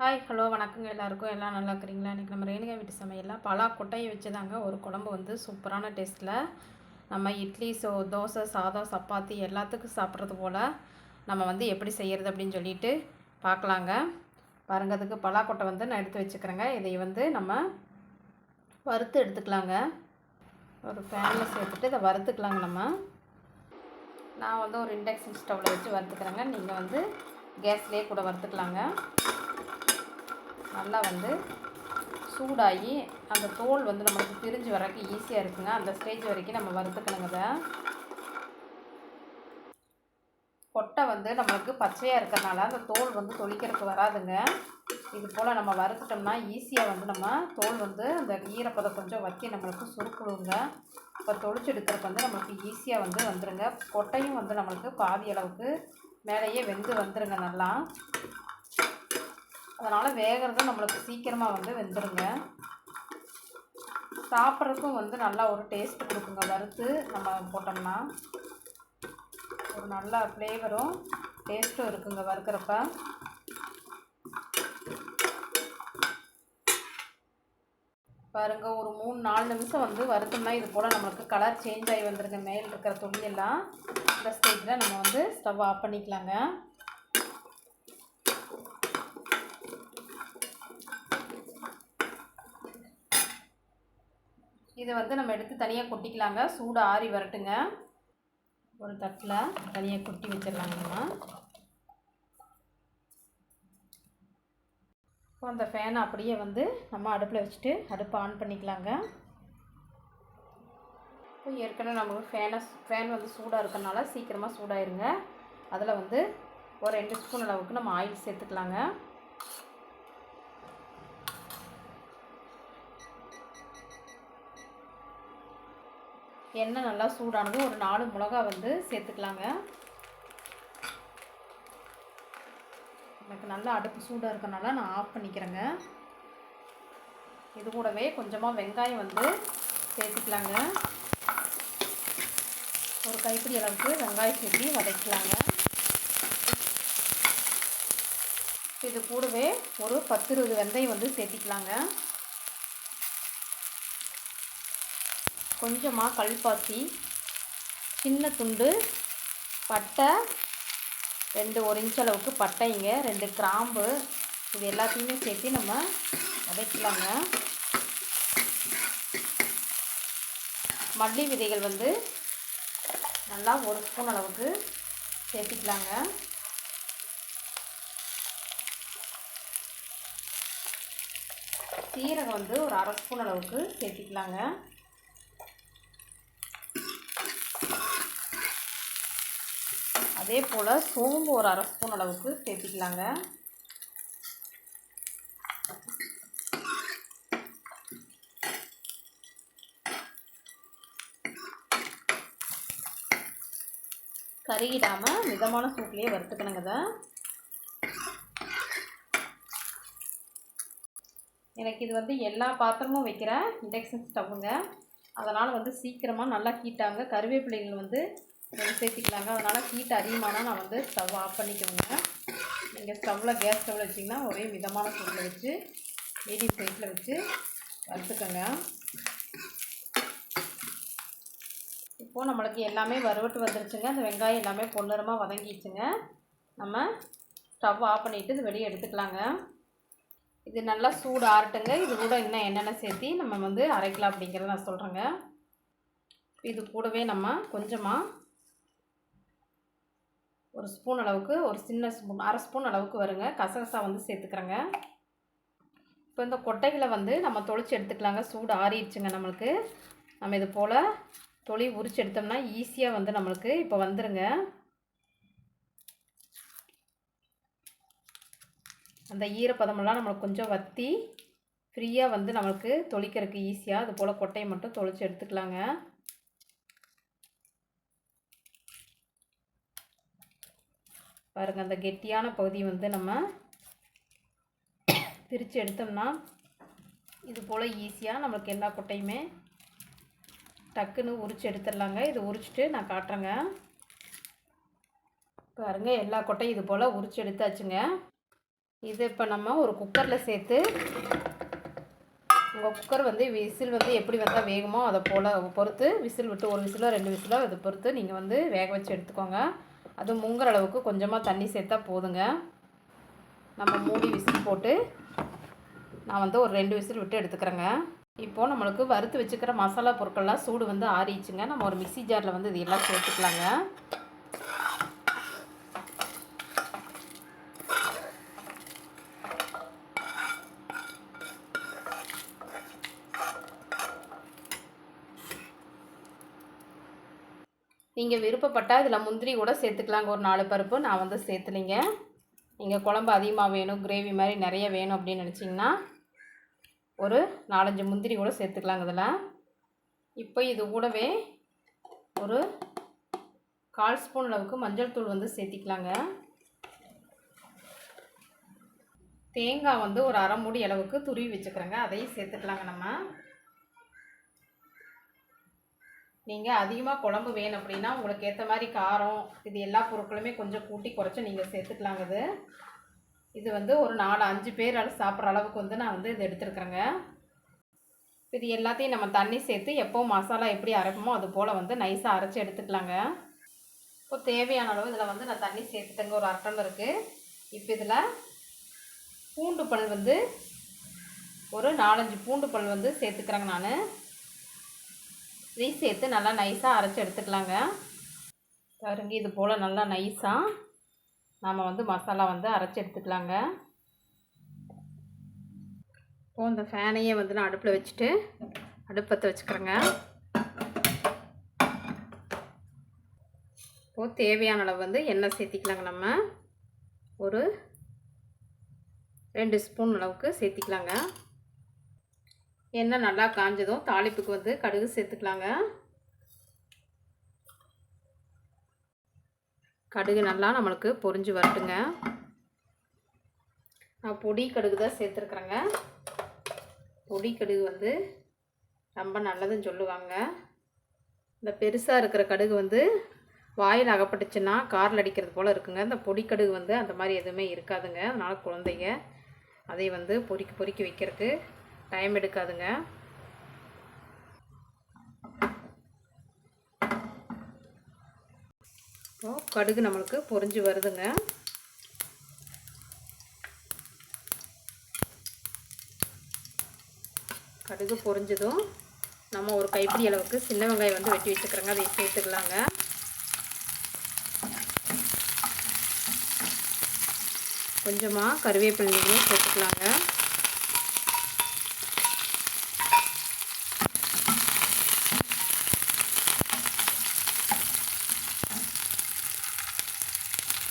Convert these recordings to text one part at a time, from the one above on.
Hi hello வணக்கங்க எல்லாருக்கும். எல்லாம் நல்லா இருக்கிறீங்களா? இன்றைக்கி நம்ம ரேணுகா வீட்டு சமையலில் பலா கொட்டையை வச்சு தாங்க ஒரு குழம்பு வந்து சூப்பரான டேஸ்ட்டில் நம்ம இட்லி சோ தோசை சாதம் சப்பாத்தி எல்லாத்துக்கும் சாப்பிட்றது போல் நம்ம வந்து எப்படி செய்கிறது அப்படின்னு சொல்லிட்டு பார்க்கலாங்க. பாருங்க அதுக்கு பலாக்கொட்டை வந்து நான் எடுத்து வச்சுக்கிறேங்க. இதை வந்து நம்ம வறுத்து எடுத்துக்கலாங்க. ஒரு ஃபேனில் சேர்த்துட்டு இதை வறுத்துக்கலாங்க நம்ம. நான் வந்து ஒரு இண்டக்ஷன் ஸ்டவ்வில் வச்சு வறுத்துக்கிறேங்க. நீங்கள் வந்து கேஸ்லேயே கூட வறுத்துக்கலாங்க. நல்லா வந்து சூடாகி அந்த தோல் வந்து நம்மளுக்கு பிரிஞ்சு வரக்கு ஈஸியாக இருக்குங்க. அந்த ஸ்டேஜ் வரைக்கும் நம்ம வறுத்துக்கணுங்க கொட்டை வந்து நம்மளுக்கு பச்சையாக இருக்கிறனால அந்த தோல் வந்து தொளிக்கிறதுக்கு வராதுங்க. இது போல் நம்ம வறுத்துட்டோம்னா ஈஸியாக வந்து நம்ம தோல் வந்து அந்த ஈரப்பதம் கொஞ்சம் வற்றி நம்மளுக்கு சுருக்குடுங்க இப்போ தொளிச்சு எடுக்கிறதுக்கு வந்து நம்மளுக்கு ஈஸியாக வந்து வந்துடுங்க கொட்டையும் வந்து நம்மளுக்கு பாதி அளவுக்கு மேலேயே வெந்து வந்துடுங்க நல்லா. அதனால் வேகிறது நம்மளுக்கு சீக்கிரமாக வந்து வெந்துடுங்க சாப்பிட்றதுக்கும் வந்து நல்லா ஒரு டேஸ்ட் கொடுக்குங்க. வறுத்து நம்ம போட்டோம்னா ஒரு நல்ல ஃப்ளேவரும் டேஸ்ட்டும் இருக்குங்க வறுக்கிறப்ப. பாருங்க ஒரு மூணு நாலு நிமிஷம் வந்து வறுத்தோம்னா இது போல் நம்மளுக்கு கலர் சேஞ்ச் ஆகி வந்துருங்க. மேல் இருக்கிற துணியெல்லாம் இந்த ஸ்டேஜில் நம்ம வந்து ஸ்டவ் ஆஃப் பண்ணிக்கலாங்க. இதை வந்து நம்ம எடுத்து தனியாக கொட்டிக்கலாங்க. சூடு ஆறி வரட்டுங்க. ஒரு தட்டில் தனியாக கொட்டி வச்சிடலாங்கம்மா இப்போ அந்த ஃபேனை அப்படியே வந்து நம்ம அடுப்பில் வச்சுட்டு அடுப்பை ஆன் பண்ணிக்கலாங்க. இப்போ ஏற்கனவே நமக்கு ஃபேனை ஃபேன் வந்து சூடாக இருக்கிறனால சீக்கிரமாக சூடாயிருங்க. அதில் வந்து ஒரு ரெண்டு ஸ்பூன் அளவுக்கு நம்ம ஆயில் சேர்த்துக்கலாங்க. எண்ணெய் நல்லா சூடானதும் ஒரு நாலு மிளகா வந்து சேர்த்துக்கலாங்க. எனக்கு நல்லா அடுப்பு சூடாக இருக்கனால நான் ஆஃப் பண்ணிக்கிறேங்க. இது கூடவே கொஞ்சமாக வெங்காயம் வந்து சேர்த்துக்கலாங்க. ஒரு கைப்பிடி அளவுக்கு வெங்காயம் சேர்த்து வதக்கலாங்க. இது கூடவே ஒரு பத்து இருபது வெந்தயம் வந்து சேர்த்திக்கலாங்க. கொஞ்சமாக கல்பாசி சின்ன துண்டு பட்டை ரெண்டு ஒரு இன்ச் அளவுக்கு பட்டைங்க ரெண்டு கிராம்பு இது எல்லாத்தையுமே சேர்த்து நம்ம வதக்கலாங்க. மல்லி விதைகள் வந்து நல்லா ஒரு ஸ்பூன் அளவுக்கு சேர்த்திக்கலாங்க. சீரகம் வந்து ஒரு அரை ஸ்பூன் அளவுக்கு சேர்த்திக்கலாங்க. அதே போல் சோம்பு ஒரு அரை ஸ்பூன் அளவுக்கு சேர்த்திக்கலாங்க. கருகிடாமல் மிதமான சூட்லேயே வறுத்துக்கணுங்க தான் எனக்கு இது வந்து எல்லா பாத்திரமும் வைக்கிற இண்டக்ஷன் ஸ்டவ்வுங்க. அதனால் வந்து சீக்கிரமாக நல்லா ஹீட்டாங்க கருவேப்பிலைகள் வந்து சேர்த்திக்கலாங்க அதனால் ஹீட் அதிகமானால் நான் வந்து ஸ்டவ் ஆஃப் பண்ணிக்கோங்க. நீங்கள் ஸ்டவ்வில் கேஸ் ஸ்டவ்வில் வச்சிங்கன்னா ஒரே மிதமான சூடில் வச்சு மீடியம் சைஸில் வச்சு வறுத்துக்கோங்க. இப்போது நம்மளுக்கு எல்லாமே வறுவட்டு வந்துருச்சுங்க. அந்த வெங்காயம் எல்லாமே பொன்னிறமாக வதங்கிடுச்சுங்க. நம்ம ஸ்டவ் ஆஃப் பண்ணிவிட்டு இது வெளியே எடுத்துக்கலாங்க. இது நல்லா சூடு ஆறட்டுங்க. இது கூட இன்னும் என்னென்ன சேர்த்தி நம்ம வந்து அரைக்கலாம் அப்படிங்கிறத நான் சொல்கிறேங்க இது கூடவே நம்ம கொஞ்சமாக ஒரு ஸ்பூன் அளவுக்கு ஒரு சின்ன ஸ்பூன் அரை ஸ்பூன் அளவுக்கு வருங்க. கசகசா வந்து சேர்த்துக்கிறேங்க. இப்போ இந்த கொட்டைகளை வந்து நம்ம தொளிச்சு எடுத்துக்கலாங்க. சூடு ஆறிடுச்சுங்க நம்மளுக்கு. நம்ம இது போல் தொளி உரிச்சு எடுத்தோம்னா ஈஸியாக வந்து நம்மளுக்கு இப்போ வந்துடுங்க அந்த ஈரப்பதமெல்லாம் நம்மளுக்கு கொஞ்சம் வற்றி ஃப்ரீயாக வந்து நம்மளுக்கு தொளிக்கிறதுக்கு ஈஸியாக அது போல் கொட்டையை மட்டும் தொளிச்சு எடுத்துக்கலாங்க. பாருங்கள் அந்த கெட்டியான பகுதி வந்து நம்ம பிரித்து எடுத்தோம்னா இது போல் ஈஸியாக நம்மளுக்கு எல்லா கொட்டையுமே டக்குன்னு உரிச்சு எடுத்துடலாங்க. இது உரிச்சிட்டு நான் காட்டுறேங்க. பாருங்கள் எல்லா கொட்டையும் இது போல் உரிச்சு எடுத்தாச்சுங்க. இது இப்போ நம்ம ஒரு குக்கரில் சேர்த்து உங்கள் குக்கர் வந்து விசில் வந்து எப்படி வந்தால் வேகுமோ அதை போல் பொறுத்து விசில் விட்டு ஒரு விசிலோ ரெண்டு விசிலோ அதை பொறுத்து நீங்கள் வந்து வேக வச்சு எடுத்துக்கோங்க. அது முங்குற அளவுக்கு கொஞ்சமாக தண்ணி சேர்த்தா போதுங்க. நம்ம மூடி விசில் போட்டு நான் வந்து ஒரு ரெண்டு விசில் விட்டு எடுத்துக்கிறேங்க. இப்போது நம்மளுக்கு வறுத்து வச்சுக்கிற மசாலா பொருட்கள்லாம் சூடு வந்து ஆறிச்சுங்க நம்ம ஒரு மிக்சி ஜாரில் வந்து இது எல்லாம் சேர்த்துக்கலாங்க. நீங்கள் விருப்பப்பட்டால் இதில் முந்திரி கூட சேர்த்துக்கலாங்க. ஒரு நாலு பருப்பு நான் வந்து சேர்த்துலிங்க நீங்கள் குழம்பு அதிகமாக வேணும் கிரேவி மாதிரி நிறைய வேணும் அப்படின்னு நினச்சிங்கன்னா ஒரு நாலஞ்சு முந்திரி கூட சேர்த்துக்கலாங்க இதில். இப்போ இது கூடவே ஒரு கால் ஸ்பூன் அளவுக்கு மஞ்சள் தூள் வந்து சேர்த்திக்கலாங்க. தேங்காய் வந்து ஒரு அரை மூடி அளவுக்கு துருவி வச்சுக்கிறேங்க. அதையும் சேர்த்துக்கலாங்க நம்ம. நீங்கள் அதிகமாக குழம்பு வேணும் அப்படின்னா உங்களுக்கு ஏற்ற மாதிரி காரம் இது எல்லா பொருட்களுமே கொஞ்சம் கூட்டி குறைச்சி நீங்கள் சேர்த்துக்கலாங்க இது. இது வந்து ஒரு நாலு அஞ்சு பேர் சாப்பிட்ற அளவுக்கு வந்து நான் வந்து இது எடுத்துருக்குறேங்க. இது எல்லாத்தையும் நம்ம தண்ணி சேர்த்து எப்போ மசாலா எப்படி அரைப்போமோ அது போல் வந்து நைஸாக அரைச்சி எடுத்துக்கலாங்க. இப்போ தேவையான அளவு இதில் வந்து நான் தண்ணி சேர்த்துட்டேங்க ஒரு அரை இருக்குது இப்போ இதில் பூண்டு பல் வந்து ஒரு நாலஞ்சு பூண்டு பல் வந்து சேர்த்துக்கிறேங்க நான். இதையும் சேர்த்து நல்லா நைஸாக அரைச்சி எடுத்துக்கலாங்க. பாருங்க இது போல் நல்லா நைஸாக நாம் வந்து மசாலா வந்து அரைச்சி எடுத்துக்கலாங்க. இப்போ இந்த ஃபேனையே வந்து நான் அடுப்பில் வச்சுட்டு அடுப்பத்தை வச்சுக்கிறேங்க. இப்போது தேவையான அளவு வந்து எண்ணெய் சேர்த்திக்கலாங்க நம்ம. ஒரு ரெண்டு ஸ்பூன் அளவுக்கு சேர்த்திக்கலாங்க. எண்ணெய் நல்லா காஞ்சதும் தாளிப்புக்கு வந்து கடுகு சேர்த்துக்கலாங்க. கடுகு நல்லா நம்மளுக்கு பொரிஞ்சு வரட்டுங்க. நான் பொடி கடுகு தான் சேர்த்துருக்குறேங்க. பொடி கடுகு வந்து ரொம்ப நல்லதுன்னு சொல்லுவாங்க. இந்த பெருசாக இருக்கிற கடுகு வந்து வாயில் அகப்பட்டுச்சுன்னா காரில் அடிக்கிறது போல் இருக்குங்க. இந்த பொடி கடுகு வந்து அந்த மாதிரி எதுவுமே இருக்காதுங்க. அதனால் குழந்தைங்க அதை வந்து பொறிக்கி பொறிக்கி வைக்கிறதுக்கு டைம் எடுக்காதுங்க. இப்போ கடுகு நம்மளுக்கு பொறிஞ்சு வருதுங்க. கடுகு பொறிஞ்சதும் நம்ம ஒரு கைப்பிடி அளவுக்கு சின்ன வெங்காயம் வந்து வெட்டி வச்சுக்கிறோங்க. அதை சேர்த்துக்கலாங்க. கொஞ்சமாக கருவேப்பிலையும் சேர்த்துக்கலாங்க.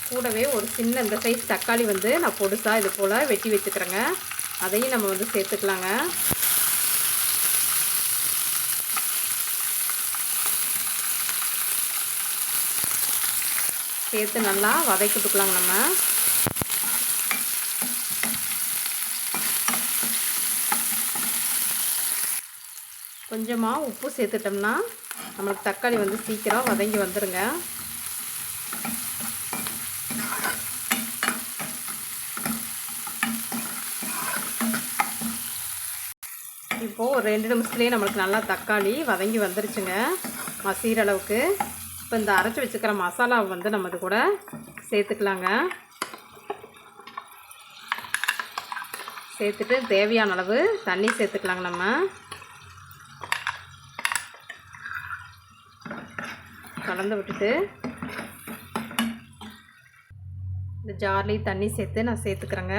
கூடவே ஒரு சின்ன இந்த சைஸ் தக்காளி வந்து நான் பொடுசாக இது போல் வெட்டி வச்சுக்கிறேங்க. அதையும் நம்ம வந்து சேர்த்துக்கலாங்க. சேர்த்து நல்லா வதக்கிட்டுக்கலாங்க நம்ம. கொஞ்சமாக உப்பு சேர்த்துட்டோம்னா நம்மளுக்கு தக்காளி வந்து சீக்கிரம் வதங்கி வந்துடுங்க இப்போது ஒரு ரெண்டு நிமிஷத்துலேயே நம்மளுக்கு நல்லா தக்காளி வதங்கி வந்துருச்சுங்க. மசீர அளவுக்கு இப்போ இந்த அரைச்சி வச்சுக்கிற மசாலாவை வந்து நம்ம இது கூட சேர்த்துக்கலாங்க. சேர்த்துட்டு தேவையான அளவு தண்ணி சேர்த்துக்கலாங்க நம்ம. கலந்து விட்டுட்டு இந்த ஜார்லேயும் தண்ணி சேர்த்து நான் சேர்த்துக்கிறேங்க.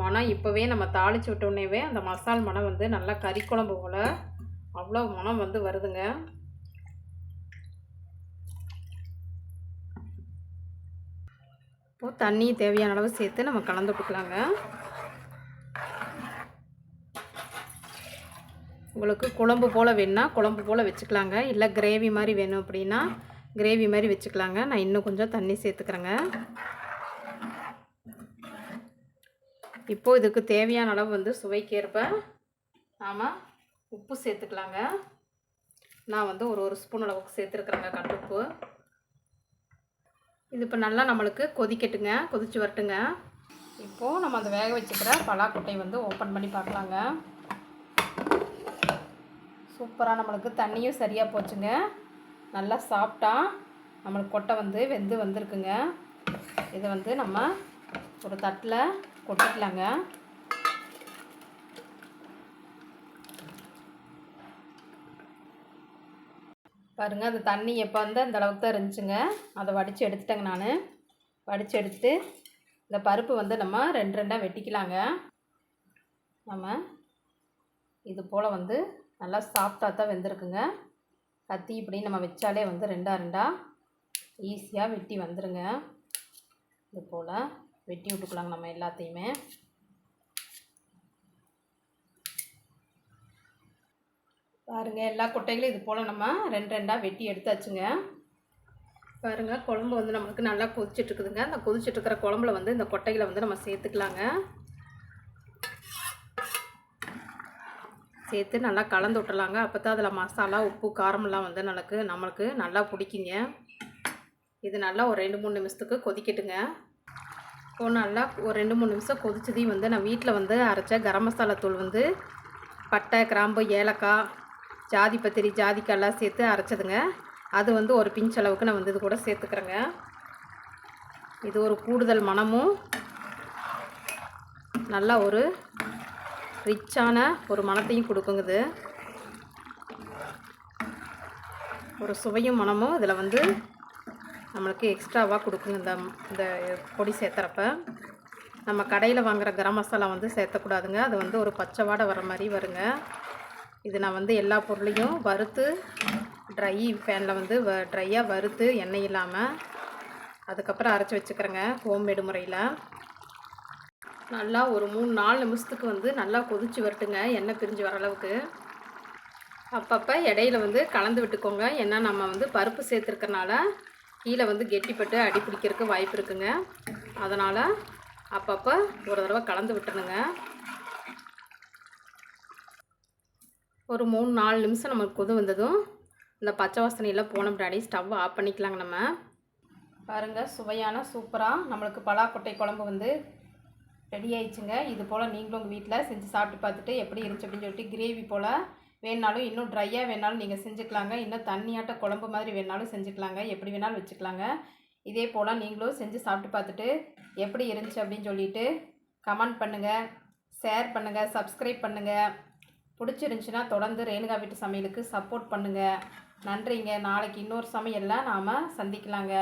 மனம் இப்போவே நம்ம தாளித்து விட்டோடனேவே அந்த மசால் மனம் வந்து நல்லா கறி குழம்பு போல் அவ்வளோ மனம் வந்து வருதுங்க. இப்போது தண்ணி தேவையான அளவு சேர்த்து நம்ம கலந்து விட்டுக்கலாங்க உங்களுக்கு குழம்பு போல் வேணுன்னா குழம்பு போல் வச்சுக்கலாங்க. இல்லை கிரேவி மாதிரி வேணும் அப்படின்னா கிரேவி மாதிரி வச்சுக்கலாங்க. நான் இன்னும் கொஞ்சம் தண்ணி சேர்த்துக்கிறேங்க. இப்போது இதுக்கு தேவையான அளவு வந்து சுவைக்கேற்ப நாம் உப்பு சேர்த்துக்கலாங்க. நான் வந்து ஒரு ஒரு ஸ்பூன் அளவுக்கு சேர்த்துருக்குறேங்க கட்டுப்பு இது இப்போ நல்லா நம்மளுக்கு கொதிக்கட்டுங்க கொதிச்சு வரட்டுங்க. இப்போது நம்ம அந்த வேக வச்சுக்கிற பலாக்கொட்டையை வந்து ஓப்பன் பண்ணி பார்க்கலாங்க. சூப்பராக நம்மளுக்கு தண்ணியும் சரியாக போச்சுங்க. நல்லா சாப்பிட்டா நம்மளுக்கு கொட்டை வந்து வெந்து வந்திருக்குங்க. இதை வந்து நம்ம ஒரு தட்டில் கொட்டிக்கலாங்க பாருங்கள் அந்த தண்ணி எப்போ வந்து அந்த அளவுக்கு தான் இருந்துச்சுங்க. அதை வடித்து எடுத்துட்டேங்க நான். வடித்து எடுத்துட்டு இந்த பருப்பு வந்து நம்ம ரெண்டு ரெண்டாக வெட்டிக்கலாங்க. நம்ம இது போல் வந்து நல்லா சாஃப்டாக தான் வெந்திருக்குங்க. கத்தி இப்படி நம்ம வச்சாலே வந்து ரெண்டாக ரெண்டாக ஈஸியாக வெட்டி வந்துடுங்க இது போல் வெட்டி விட்டுக்கலாங்க நம்ம எல்லாத்தையுமே. பாருங்கள் எல்லா கொட்டைகளும் இது போல் நம்ம ரெண்டு ரெண்டாக வெட்டி எடுத்தாச்சுங்க. பாருங்கள் குழம்பு வந்து நம்மளுக்கு நல்லா கொதிச்சிட்ருக்குதுங்க. அந்த கொதிச்சிட்ருக்கிற குழம்புல வந்து இந்த கொட்டைகளை வந்து நம்ம சேர்த்துக்கலாங்க. சேர்த்து நல்லா கலந்து விட்டுலாங்க அப்போ தான் அதில் மசாலா உப்பு காரமெல்லாம் வந்து நமக்கு நம்மளுக்கு நல்லா பிடிக்குங்க. இது நல்லா ஒரு ரெண்டு மூணு நிமிஷத்துக்கு கொதிக்கட்டுங்க. இப்போ நல்லா ஒரு ரெண்டு மூணு நிமிஷம் கொதிச்சதையும் வந்து நான் வீட்டில் வந்து அரைச்ச கரம் மசாலா தூள் வந்து பட்டை கிராம்பு ஏலக்காய் ஜாதி பத்திரி ஜாதிக்காயெல்லாம் சேர்த்து அரைச்சதுங்க. அது வந்து ஒரு பிஞ்ச் அளவுக்கு நான் வந்து இது கூட சேர்த்துக்கிறேங்க. இது ஒரு கூடுதல் மனமும் நல்லா ஒரு ரிச்சான ஒரு மனத்தையும் கொடுக்குங்குது ஒரு சுவையும் மனமும் இதில் வந்து நம்மளுக்கு எக்ஸ்ட்ராவாக கொடுக்குங்க இந்த இந்த பொடி சேர்த்துறப்ப. நம்ம கடையில் வாங்குகிற கரம் மசாலா வந்து சேர்த்தக்கூடாதுங்க. அது வந்து ஒரு பச்சை வாடை வர மாதிரி வருங்க. இது நான் வந்து எல்லா பொருளையும் வறுத்து ட்ரை ஃபேனில் வந்து வ ட்ரையாக வறுத்து எண்ணெய் இல்லாமல் அதுக்கப்புறம் அரைச்சி வச்சுக்கிறேங்க ஹோம்மேடு முறையில். நல்லா ஒரு மூணு நாலு நிமிஷத்துக்கு வந்து நல்லா கொதிச்சு வரட்டுங்க எண்ணெய் பிரிஞ்சு வர அளவுக்கு. அப்பப்போ இடையில வந்து கலந்து விட்டுக்கோங்க. ஏன்னா நம்ம வந்து பருப்பு சேர்த்துருக்கறனால கீழே வந்து கெட்டிப்பட்டு அடி பிடிக்கிறதுக்கு வாய்ப்பு இருக்குங்க. அதனால் அப்பப்போ ஒரு தடவை கலந்து விட்டுருணுங்க ஒரு மூணு நாலு நிமிஷம் நமக்கு கொது வந்ததும் இந்த பச்சை வாசனையெல்லாம் போன பின்னாடி ஸ்டவ் ஆஃப் பண்ணிக்கலாங்க நம்ம. பாருங்கள் சுவையான சூப்பராக நம்மளுக்கு பலாக்கொட்டை குழம்பு வந்து ரெடி ஆயிடுச்சுங்க. இது போல் நீங்களும் உங்கள் வீட்டில் செஞ்சு சாப்பிட்டு பார்த்துட்டு எப்படி இருந்துச்சு அப்படின்னு சொல்லிட்டு கிரேவி போல் வேணாலும் இன்னும் ட்ரையாக வேணாலும் நீங்கள் செஞ்சுக்கலாங்க. இன்னும் தண்ணியாட்ட குழம்பு மாதிரி வேணாலும் செஞ்சுக்கலாங்க. எப்படி வேணாலும் வச்சுக்கலாங்க. இதே போல் நீங்களும் செஞ்சு சாப்பிட்டு பார்த்துட்டு எப்படி இருந்துச்சு அப்படின்னு சொல்லிட்டு கமெண்ட் பண்ணுங்கள் ஷேர் பண்ணுங்கள் சப்ஸ்கிரைப் பண்ணுங்கள் பிடிச்சிருந்துச்சின்னா தொடர்ந்து ரேணுகா வீட்டு சமையலுக்கு சப்போர்ட் பண்ணுங்கள் நன்றிங்க. நாளைக்கு இன்னொரு சமையலில் நாம் சந்திக்கலாங்க.